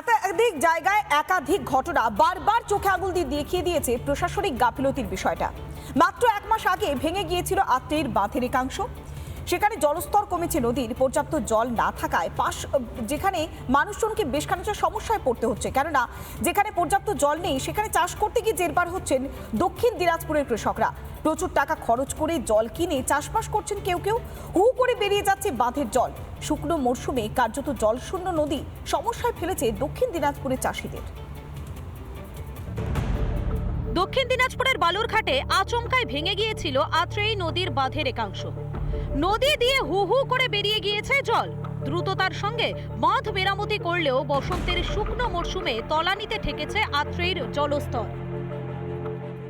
একাধিক জায়গায় একাধিক ঘটনা বারবার চোখে আঙুল দিয়ে দেখিয়ে দিয়েছে প্রশাসনিক গাফিলতির বিষয়টা। মাত্র এক মাস আগে ভেঙে গিয়েছিল আত্মীয় বাঁধের একাংশ। সেখানে জলস্তর কমেছে নদীর। পর্যাপ্ত জল না থাকায় পাশ, যেখানে মানুষজনকে বেশ খানিকটা সমস্যায় পড়তে হচ্ছে। কেননা, যেখানে পর্যাপ্ত জল নেই, সেখানে চাষ করতে গিয়ে জেরবার হচ্ছেন দক্ষিণ দিনাজপুরের কৃষকরা। প্রচুর টাকা খরচ করে জল কিনে চাষবাস করছেন কেউ কেউ। হু করে বেরিয়ে যাচ্ছে বাঁধের জল। শুকনো মরশুমে কার্যত জলশূন্য নদী সমস্যায় ফেলেছে দক্ষিণ দিনাজপুরের চাষিদের। দক্ষিণ দিনাজপুরের বালুরঘাটে আচমকায় ভেঙে গিয়েছিল আত্রেই নদীর বাঁধের একাংশ। নদী দিয়ে হু হু করে বেরিয়ে গিয়েছে জল। দ্রুততার সঙ্গে বাঁধ মেরামতি করলেও বসন্তের শুকনো মরশুমে তলানিতে ঠেকেছে আত্রেইর জলস্তর।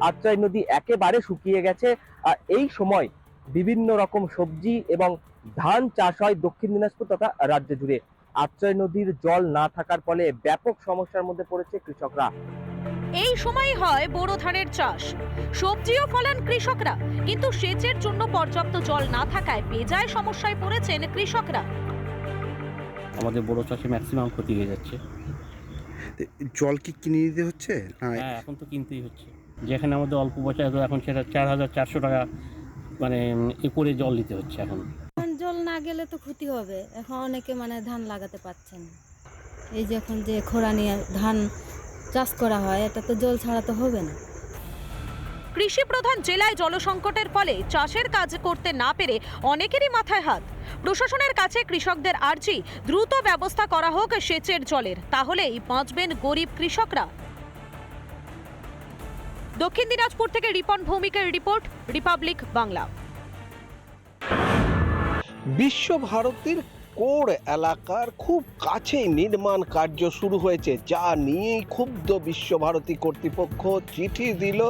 আত্রাই নদী একেবারে শুকিয়ে গেছে, আর এই সময় বিভিন্ন রকম সবজি এবং ধান চাষ হয় দক্ষিণ দিনাজপুর তথা রাজ্য জুড়ে। আত্রাই নদীর জল না থাকার ফলে ব্যাপক সমস্যার মধ্যে পড়েছে কৃষকরা। এই সময় হয় বোরো ধানের চাষ। সবজিও ফলান কৃষকরা কিন্তু সেচের জন্য পর্যাপ্ত জল না থাকায় বেজায় সমস্যায় পড়েছেন কৃষকরা। আমাদের বড় চাষে ম্যাক্সিমাম ক্ষতি হয়ে যাচ্ছে। জল কি কিনে দিতে হচ্ছে? না হ্যাঁ এখন তো কিনতেই হচ্ছে। যেখানে আমাদের অল্প বছর এখন সেটা চার হাজার চারশো টাকা মানে এ করে জল দিতে হচ্ছে এখন। এখন জল না গেলে তো ক্ষতি হবে। এখন অনেকে মানে ধান লাগাতে পারছে না। এই যে এখন যে খরা নিয়ে ধান চাষ করা হয় এটা তো জল ছাড়া তো হবে না। কৃষি প্রধান জেলায় জলসংকটের ফলে চাষের কাজ করতে না পেরে অনেকেরই মাথায় হাত। প্রশাসনের কাছে কৃষকদের আর্জি দ্রুত ব্যবস্থা করা হোক সেচের জলের তাহলেই বাঁচবেন গরিব কৃষকরা। দক্ষিণ দিনাজপুর থেকে রিপন ভৌমিকের রিপোর্ট রিপাবলিক বাংলা। বিশ্বভারতীর কোর এলাকার খুব কাছেই নির্মাণ কার্য শুরু হয়েছে, যা নিয়েই ক্ষুব্ধ বিশ্বভারতী কর্তৃপক্ষ চিঠি দিল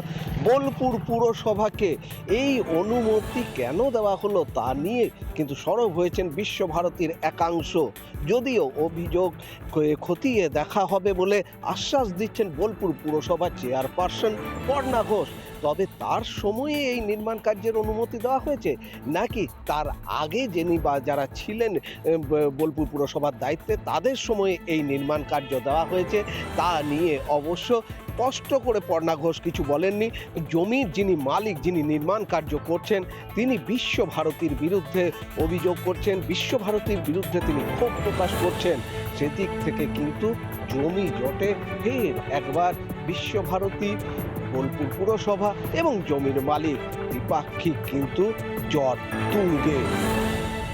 বোলপুর পুরসভাকে। এই অনুমতি কেন দেওয়া হলো তা নিয়ে কিন্তু সরব হয়েছেন বিশ্বভারতীর একাংশ। যদিও অভিযোগ খতিয়ে দেখা হবে বলে আশ্বাস দিচ্ছেন বোলপুর পুরসভার চেয়ারপারসন পর্ণা ঘোষ। তবে তার সময়ে এই নির্মাণ কার্যের অনুমতি দেওয়া হয়েছে। নাকি তার আগে যিনি বা যারা ছিলেন বোলপুর পুরসভার দায়িত্বে, তাদের সময়ে এই নির্মাণ কার্য দেওয়া হয়েছে, তা নিয়ে অবশ্য স্পষ্ট করে পর্ণা ঘোষ কিছু বলেননি। জমির যিনি মালিক, যিনি নির্মাণ কার্য করছেন, তিনি বিশ্বভারতীর বিরুদ্ধে অভিযোগ করছেন। বিশ্বভারতীর বিরুদ্ধে তিনি ক্ষোভ প্রকাশ করছেন। সেদিক থেকে কিন্তু জমি জটে, ফের একবার বিশ্বভারতী, বোলপুর পুরসভা এবং জমির মালিক দ্বিপাক্ষিক কিন্তু জট তুঙ্গে।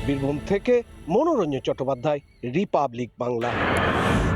বীরভূম থেকে মনোরঞ্জন চট্টোপাধ্যায়, রিপাবলিক বাংলা।